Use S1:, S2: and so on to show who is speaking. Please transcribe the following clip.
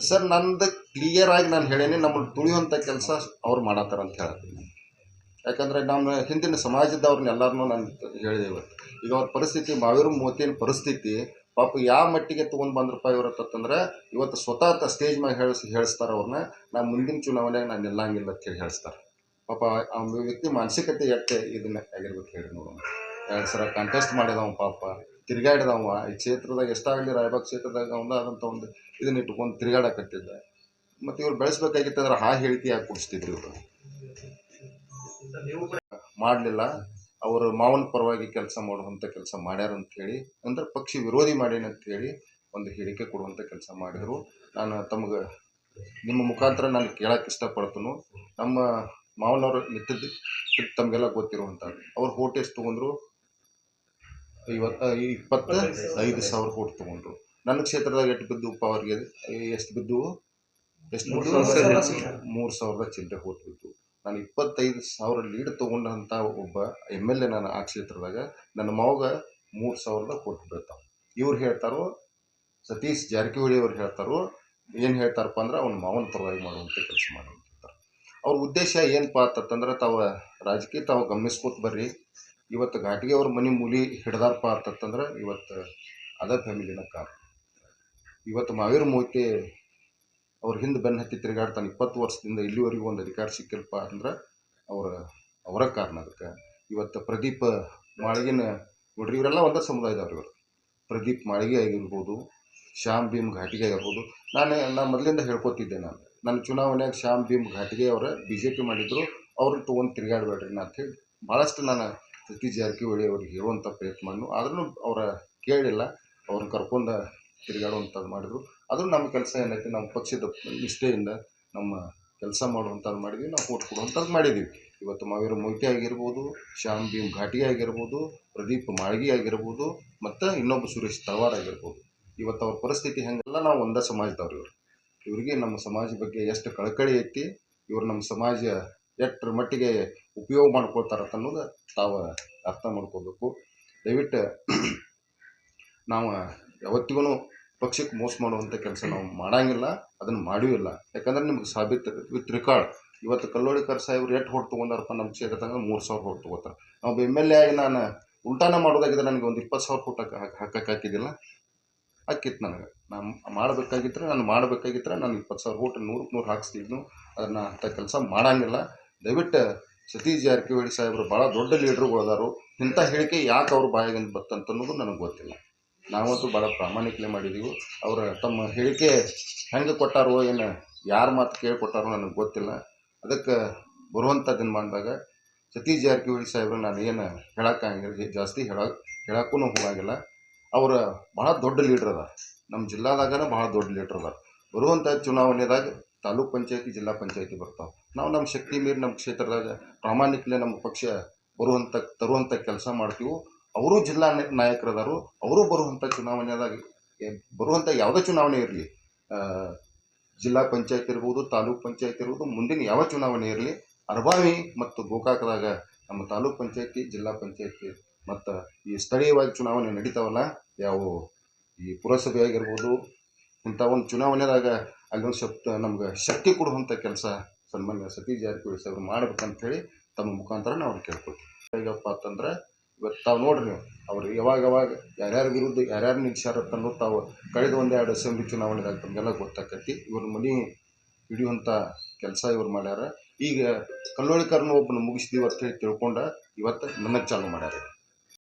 S1: Sir, ನಂದು clear ಆಗಿ ನಾನು ಹೇಳೇನಿ ನಮ್ಮನ್ನು ತುಳಿಯುವಂಥ ಕೆಲಸ ಅವ್ರು ಮಾಡತ್ತಾರ ಅಂತ ಹೇಳ್ತೀನಿ. ಯಾಕಂದರೆ ನಮ್ಮ ಹಿಂದಿನ ಸಮಾಜದವ್ರನ್ನೆಲ್ಲರನ್ನೂ ನಾನು ಹೇಳಿದೆ ಇವತ್ತು. ಈಗ ಅವ್ರ ಪರಿಸ್ಥಿತಿ ಮಾವೀರ ಮೂವತ್ತಿನ ಪರಿಸ್ಥಿತಿ, ಪಾಪ ಯಾವ ಮಟ್ಟಿಗೆ ತೊಗೊಂಡು ಬಂದ್ರಪ್ಪ ಇವರತ್ತಂದ್ರೆ ಇವತ್ತು ಸ್ವತಃ ಸ್ಟೇಜ್ ಮ್ಯಾಗ ಹೇಳಿಸ್, ಹೇಳಿಸ್ತಾರೆ ಅವ್ರನ್ನ ನಾನು ಮುಂದಿನ ಚುನಾವಣೆಗೆ ನಾನು ನಿಲ್ಲಂಗಿಲ್ಲ ಅಂತ ಹೇಳಿ ಹೇಳಿಸ್ತಾರೆ. ಪಾಪ ಆ ವ್ಯಕ್ತಿ ಮಾನಸಿಕತೆ ಎಟ್ಟೆ ಇದನ್ನ ಆಗಿರ್ಬೇಕು ಹೇಳಿ ನೋಡೋಣ. ಎರಡು ಸಲ ಕಂಟೆಸ್ಟ್ ಮಾಡಿದವ ಪಾಪ. ತಿರುಗಾಡಿದವ ಈ ಕ್ಷೇತ್ರದಾಗ ಎಷ್ಟಾಗಲಿ ರಾಯಬಾಗ್ ಕ್ಷೇತ್ರದಾಗ ಅವನ ಆದಂತ ಒಂದು ಇದನ್ನ ಇಟ್ಕೊಂಡು ತಿರುಗಾಡಕತ್ತಿದ್ದ ಮತ್ತು ಇವ್ರು ಬೆಳೆಸ್ಬೇಕಾಗಿತ್ತಂದ್ರೆ ಹಾ ಹೇಳಿಕೆ ಯಾಕೆ ಕೊಡಿಸ್ತಿದ್ರು ಇವರು. ಮಾಡಲಿಲ್ಲ. ಅವರು ಮಾವನ ಪರವಾಗಿ ಕೆಲಸ ಮಾಡುವಂಥ ಕೆಲಸ ಮಾಡ್ಯಾರ ಹೇಳಿ, ಅಂದ್ರೆ ಪಕ್ಷಿ ವಿರೋಧಿ ಹೇಳಿ ಒಂದು ಹೇಳಿಕೆ ಕೊಡುವಂಥ ಕೆಲಸ ಮಾಡಿದರು. ನಾನು ತಮಗೆ ನಿಮ್ಮ ಮುಖಾಂತರ ನಾನು ಕೇಳಕ್ಕೆ ಇಷ್ಟಪಡ್ತೀನಿ. ನಮ್ಮ ಮಾವನವ್ರು ಮಿತ್ರ ತಮಗೆಲ್ಲ ಗೊತ್ತಿರುವಂಥದ್ದು. ಅವ್ರು ಹೋಟೆಸ್ ತೊಗೊಂಡ್ರು. ಐವತ್ತು ಇಪ್ಪತ್ತ ಐದು ಸಾವಿರ ಕೋಟಿ ತೊಗೊಂಡ್ರು. ನನ್ನ ಕ್ಷೇತ್ರದಾಗ ಎಷ್ಟು ಬಿದ್ದು ಅವ್ರಿಗೆ? ಎಷ್ಟು ಬಿದ್ದು? ಎಷ್ಟು ಬಿದ್ದು? ಮೂರು ಸಾವಿರದ ಚಿಲ್ಲರೆ ಕೋಟಿ ಬಿದ್ದು ನಾನು ಇಪ್ಪತ್ತೈದು ಸಾವಿರ ಲೀಡ್ ತೊಗೊಂಡಂಥ ಒಬ್ಬ ಎಂ ಎಲ್ ಎ ನಾನು ಆ ಕ್ಷೇತ್ರದಾಗ ನನ್ನ ಮಾವಗ ಮೂರು ಸಾವಿರದ ಕೋಟಿ ಬೀಳ್ತಾವೆ. ಇವ್ರು ಹೇಳ್ತಾರೋ ಸತೀಶ್ ಜಾರಕಿಹೊಳಿ ಅವ್ರು ಹೇಳ್ತಾರೋ ಏನು ಹೇಳ್ತಾರಪ್ಪ ಅಂದ್ರೆ ಅವ್ನ ಮಾವನ ಪರವಾಗಿ ಮಾಡುವಂಥ ಕೆಲಸ ಮಾಡುವಂತಾರೆ ಅವ್ರ ಉದ್ದೇಶ ಏನಪ್ಪ ಅಂತಂದ್ರೆ ತಾವು ರಾಜಕೀಯ ತಾವು ಗಮನಿಸ್ಕೊತ ಬರ್ರಿ. ಇವತ್ತು ಘಾಟಿಗೆ ಅವ್ರ ಮನೆ ಮೂಲಿ ಹಿಡ್ದಾರಪ್ಪ ಅಂತಂದ್ರೆ ಇವತ್ತು ಅದ ಫ್ಯಾಮಿಲಿನ ಕಾರಣ. ಇವತ್ತು ಮಾವೀರ ಮೂರ್ತಿ ಅವ್ರ ಹಿಂದೆ ಬೆನ್ನು ಹತ್ತಿ ತಿರುಗಾಡ್ತಾನೆ ಇಪ್ಪತ್ತು ವರ್ಷದಿಂದ ಇಲ್ಲಿವರೆಗೂ ಒಂದು ಅಧಿಕಾರ ಸಿಕ್ಕಿಲ್ಲಪ್ಪ ಅಂದ್ರೆ ಅವರ ಅವರ ಕಾರಣ ಅದಕ್ಕೆ. ಇವತ್ತು ಪ್ರದೀಪ್ ಮಾಳಿಗೆನ, ನೋಡ್ರಿ ಇವರೆಲ್ಲ ಒಂದೇ ಸಮುದಾಯದವ್ರು ಇವರು. ಪ್ರದೀಪ್ ಮಾಳಿಗೆ ಆಗಿರ್ಬೋದು, ಶ್ಯಾಮ್ ಭೀಮ್ ಘಾಟಿಗೆ ಆಗಿರ್ಬೋದು. ನಾನು ನಾನು ಮೊದಲಿಂದ ಹೇಳ್ಕೊತಿದ್ದೆ ನಾನು. ನನ್ನ ಚುನಾವಣೆಯಾಗ ಶ್ಯಾಮ್ ಭೀಮ್ ಘಾಟಿಗೆ ಅವರ ಬಿ ಜೆ ಪಿ ಮಾಡಿದ್ರು, ಅವ್ರನ್ನ ತೊಗೊಂಡು ತಿರುಗಾಡಬೇಡ್ರಿ ನಾ ಹೇಳಿ. ಭಾಳಷ್ಟು ನಾನು ಸತೀಶ್ ಜಾರಕಿಹೊಳಿ ಅವ್ರಿಗೆ ಹೇಳುವಂಥ ಪ್ರಯತ್ನ ಆದ್ರೂ ಅವರ ಕೇಳಿಲ್ಲ. ಅವ್ರನ್ನ ಕರ್ಕೊಂಡು ತಿರುಗಾಡುವಂಥದ್ದು ಮಾಡಿದ್ರು. ಅದು ನಮ್ಮ ಕೆಲಸ ಏನೈತೆ ನಮ್ಮ ಪಕ್ಷದ ನಿಷ್ಠೆಯಿಂದ ನಮ್ಮ ಕೆಲಸ ಮಾಡುವಂಥದ್ದು ಮಾಡಿದ್ವಿ. ನಾವು ಓಟ್ ಕೊಡುವಂಥದ್ದು ಮಾಡಿದ್ವಿ. ಇವತ್ತು ಮಾವೀರ ಮೊಯ್ತಿ ಆಗಿರ್ಬೋದು, ಶ್ಯಾಮ್ ಭೀಮ್ ಘಾಟಿ ಆಗಿರ್ಬೋದು, ಪ್ರದೀಪ್ ಮಾಳ್ಗಿ ಆಗಿರ್ಬೋದು, ಮತ್ತು ಇನ್ನೊಬ್ಬ ಸುರೇಶ್ ತಳವಾರ್ ಆಗಿರ್ಬೋದು. ಇವತ್ತು ಅವ್ರ ಪರಿಸ್ಥಿತಿ ಹೆಂಗೆಲ್ಲ, ನಾವು ಒಂದೇ ಸಮಾಜದವ್ರು ಇವರು. ಇವರಿಗೆ ನಮ್ಮ ಸಮಾಜ ಬಗ್ಗೆ ಎಷ್ಟು ಕಳಕಳಿ ಐತಿ, ಇವರು ನಮ್ಮ ಸಮಾಜ ಎಷ್ಟರ ಮಟ್ಟಿಗೆ ಉಪಯೋಗ ಮಾಡ್ಕೊಳ್ತಾರೆ ಅನ್ನೋದು ತಾವು ಅರ್ಥ ಮಾಡ್ಕೋಬೇಕು ದಯವಿಟ್ಟು ನಾವು ಯಾವತ್ತಿಗೂ ಪಕ್ಷಕ್ಕೆ ಮೋಸ ಮಾಡುವಂಥ ಕೆಲಸ ನಾವು ಮಾಡೋಂಗಿಲ್ಲ, ಅದನ್ನು ಮಾಡಿಯೂ ಇಲ್ಲ. ಯಾಕಂದ್ರೆ ನಿಮ್ಗೆ ಸಾಬೀತು ವಿತ್ ರಿಕಾರ್ಡ್. ಇವತ್ತು ಕಲ್ಲೋಳಿಕರ್ ಸಾಹೇಬ್ರು ಎಷ್ಟು ಹೊಟ್ಟು ತೊಗೊಂಡಾರಪ್ಪ ನಮ್ಮ ಕ್ಷೇತ್ರದಾಗ? ಮೂರು ಸಾವಿರ ಹೊಟ್ಟು ತೊಗೋತಾರೆ. ನಾವು ಎಂ ಎಲ್ ಎ ಆಗಿ ನಾನು ಉಲ್ಟಾನ ಮಾಡೋದಾಗಿದ್ರೆ ನನಗೆ ಒಂದು ಇಪ್ಪತ್ತು ಸಾವಿರ ಫುಟ್ ಹಾಕಿ ಹಾಕಕ್ಕೆ ಹಾಕಿದ್ದಿಲ್ಲ ಹಾಕಿತ್ತು ನನಗೆ. ನಾನು ಮಾಡಬೇಕಾಗಿದ್ರೆ ನಾನು ಮಾಡಬೇಕಾಗಿದ್ರೆ ನಾನು ಇಪ್ಪತ್ತು ಸಾವಿರ ಓಟ್ ನೂರಕ್ಕೆ ನೂರು ಹಾಕ್ಸ್ತಿದ್ನು. ಅದನ್ನು ಅಂಥ ಕೆಲಸ ಮಾಡಂಗಿಲ್ಲ. ದಯವಿಟ್ಟು ಸತೀಶ್ ಜಾರಕಿಹೊಳಿ ಸಾಹೇಬರು ಭಾಳ ದೊಡ್ಡ ಲೀಡ್ರುಗಳು ಅದಾರು ಇಂಥ ಹೇಳಿಕೆ ಯಾಕೆ ಅವ್ರ ಬಾಯಾಗಿಂದ ಬತ್ತಂತ ಅನ್ನೋದು ನನಗೆ ಗೊತ್ತಿಲ್ಲ. ನಾವಂತೂ ಭಾಳ ಪ್ರಾಮಾಣಿಕಲೆ ಮಾಡಿದ್ದೀವಿ ಅವರ ತಮ್ಮ ಹೇಳಿಕೆ ಹೆಂಗೆ ಕೊಟ್ಟಾರೋ, ಏನು ಯಾರು ಮಾತು ಕೇಳಿ ಕೊಟ್ಟಾರೋ ನನಗೆ ಗೊತ್ತಿಲ್ಲ. ಅದಕ್ಕೆ ಬರುವಂಥ ದಿನಮಾನದಾಗ ಸತೀಶ್ ಜಾರಕಿಹೊಳಿ ಸಾಹೇಬ್ರು ನಾನು ಏನು ಹೇಳೋಕ್ಕಾಗಿಲ್ಲ ಜಾಸ್ತಿ ಹೇಳ ಹೇಳಕ್ಕೂ ಹೋಗಾಗಿಲ್ಲ ಅವರು ಭಾಳ ದೊಡ್ಡ ಲೀಡ್ರ್ ಅದ. ನಮ್ಮ ಜಿಲ್ಲಾದಾಗನ ಭಾಳ ದೊಡ್ಡ ಲೀಡ್ರ್ ಅದ. ಬರುವಂಥ ಚುನಾವಣೆದಾಗ ತಾಲೂಕ್ ಪಂಚಾಯತಿ, ಜಿಲ್ಲಾ ಪಂಚಾಯತಿ ಬರ್ತಾವೆ. ನಾವು ನಮ್ಮ ಶಕ್ತಿ ಮೀರಿ ನಮ್ಮ ಕ್ಷೇತ್ರದಾಗ ಪ್ರಾಮಾಣಿಕಲೆ ನಮ್ಮ ಪಕ್ಷ ಬರುವಂಥ ತರುವಂಥ ಕೆಲಸ ಮಾಡ್ತೀವೋ, ಅವರು ಜಿಲ್ಲಾ ನಾಯಕರದಾರು, ಅವರು ಬರುವಂಥ ಚುನಾವಣೆದಾಗ ಬರುವಂಥ ಯಾವುದೇ ಚುನಾವಣೆ ಇರಲಿ ಜಿಲ್ಲಾ ಪಂಚಾಯತ್ ಇರ್ಬೋದು, ತಾಲೂಕ್ ಪಂಚಾಯತ್ ಇರ್ಬೋದು, ಮುಂದಿನ ಯಾವ ಚುನಾವಣೆ ಇರಲಿ, ಅರ್ಬಾವಿ ಮತ್ತು ಗೋಕಾಕದಾಗ ನಮ್ಮ ತಾಲೂಕ್ ಪಂಚಾಯತಿ, ಜಿಲ್ಲಾ ಪಂಚಾಯತಿ ಮತ್ತು ಈ ಸ್ಥಳೀಯವಾಗಿ ಚುನಾವಣೆ ನಡೀತಾವಲ್ಲ, ಯಾವ ಈ ಪುರಸಭೆ ಆಗಿರ್ಬೋದು ಇಂಥ ಒಂದು ಚುನಾವಣೆದಾಗ ಅಲ್ಲೊಂದು ಶಕ್ತ ನಮ್ಗೆ ಶಕ್ತಿ ಕೊಡುವಂಥ ಕೆಲಸ ಸನ್ಮಾನ್ಯ ಸತೀಶ್ ಜಾರಕಿಹೊಳಿ ಸಾಹೇಬ್ರು ಮಾಡ್ಬೇಕಂತ ಹೇಳಿ ತಮ್ಮ ಮುಖಾಂತರ ನಾವು ಕೇಳ್ಕೊಳ್ತೀವಿ. ಹೇಗಪ್ಪ ಅಂತಂದ್ರೆ ಇವತ್ತು ತಾವು ನೋಡ್ರಿ ನೀವು, ಅವ್ರು ಯಾವಾಗ ಯಾವಾಗ ಯಾರ್ಯಾರ ವಿರುದ್ಧ, ಯಾರ್ಯಾರು ನಿಲ್ಸ್ಯಾರ ಅನ್ನೋದು ತಾವು ಕಳೆದ ಒಂದೆರಡು ಅಸೆಂಬ್ಲಿ ಚುನಾವಣೆದಾಗ ತಮಗೆಲ್ಲ ಗೊತ್ತಾಕತಿ ಇವ್ರ ಮನೆ ಹಿಡಿಯುವಂಥ ಕೆಲಸ ಇವ್ರು ಮಾಡ್ಯಾರ. ಈಗ ಕಲ್ಲೋಳಿಕರನ್ನು ಒಬ್ಬನ ಮುಗಿಸಿದೀವಿ ಅಂತ ಹೇಳಿ ತಿಳ್ಕೊಂಡ ಇವತ್ತು ನನಗೆ ಚಾಲು ಮಾಡ್ಯಾರ.